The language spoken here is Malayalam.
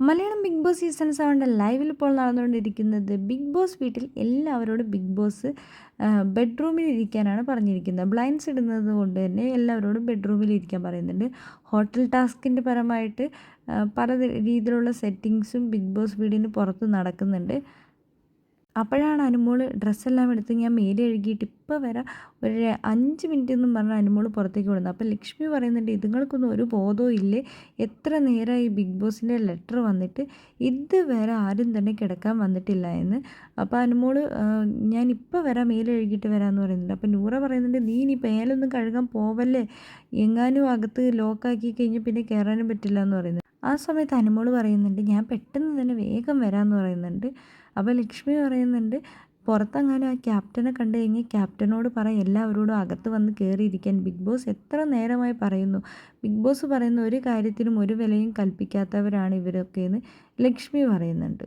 മലയാളം ബിഗ് ബോസ് സീസൺ സെവന്റെ ലൈവിൽ ഇപ്പോൾ നടന്നുകൊണ്ടിരിക്കുന്നത് ബിഗ് ബോസ് വീട്ടിൽ എല്ലാവരോടും ബിഗ് ബോസ് ബെഡ്റൂമിൽ ഇരിക്കാനാണ് പറഞ്ഞിരിക്കുന്നത്. ബ്ലൈൻഡ്സ് ഇടുന്നത് കൊണ്ട് തന്നെ എല്ലാവരോടും ബെഡ്റൂമിൽ ഇരിക്കാൻ പറയുന്നുണ്ട്. ഹോട്ടൽ ടാസ്കിന്റെ പരമായിട്ട് പല രീതിയിലുള്ള സെറ്റിങ്സും ബിഗ് ബോസ് വീടിന് പുറത്ത് നടക്കുന്നുണ്ട്. അപ്പോഴാണ് അനുമോൾ ഡ്രസ്സെല്ലാം എടുത്ത് ഞാൻ മേലെ എഴുകിയിട്ട് ഇപ്പോൾ വരെ ഒരു അഞ്ച് മിനിറ്റ് എന്നും പറഞ്ഞാൽ അനുമോൾ പുറത്തേക്ക് വിടുന്നത്. അപ്പോൾ ലക്ഷ്മി പറയുന്നുണ്ട് ഇതുങ്ങൾക്കൊന്നും ഒരു ബോധവും ഇല്ലേ? എത്ര നേരമായി ബിഗ് ബോസിന്റെ ലെറ്റർ വന്നിട്ട് ഇതുവരെ ആരും തന്നെ കിടക്കാൻ വന്നിട്ടില്ല എന്ന്. അപ്പോൾ അനുമോൾ ഞാൻ ഇപ്പോൾ വരെ മേലെ എഴുകിയിട്ട് വരാമെന്ന് പറയുന്നുണ്ട്. അപ്പോൾ നൂറ പറയുന്നുണ്ട് നീ ഇനി മേലൊന്നും കഴുകാൻ പോവല്ലേ? എങ്ങാനും അകത്ത് ലോക്കാക്കി കഴിഞ്ഞ് പിന്നെ കയറാനും പറ്റില്ല എന്ന് പറയുന്നത് ആ സമയത്ത് അനുമോൾ പറയുന്നുണ്ട് ഞാൻ പെട്ടെന്ന് വേഗം വരാമെന്ന് പറയുന്നുണ്ട്. അപ്പോൾ ലക്ഷ്മി പറയുന്നുണ്ട് പുറത്തങ്ങനെ ആ ക്യാപ്റ്റനെ കണ്ടു കഴിഞ്ഞാൽ ക്യാപ്റ്റനോട് പറ എല്ലാവരോടും അകത്ത് വന്ന് കയറിയിരിക്കാൻ ബിഗ് ബോസ് എത്ര നേരമായി പറയുന്നു. ബിഗ് ബോസ് പറയുന്ന ഒരു കാര്യത്തിനും ഒരു വിലയും കൽപ്പിക്കാത്തവരാണ് ഇവരൊക്കെ എന്ന് ലക്ഷ്മി പറയുന്നുണ്ട്.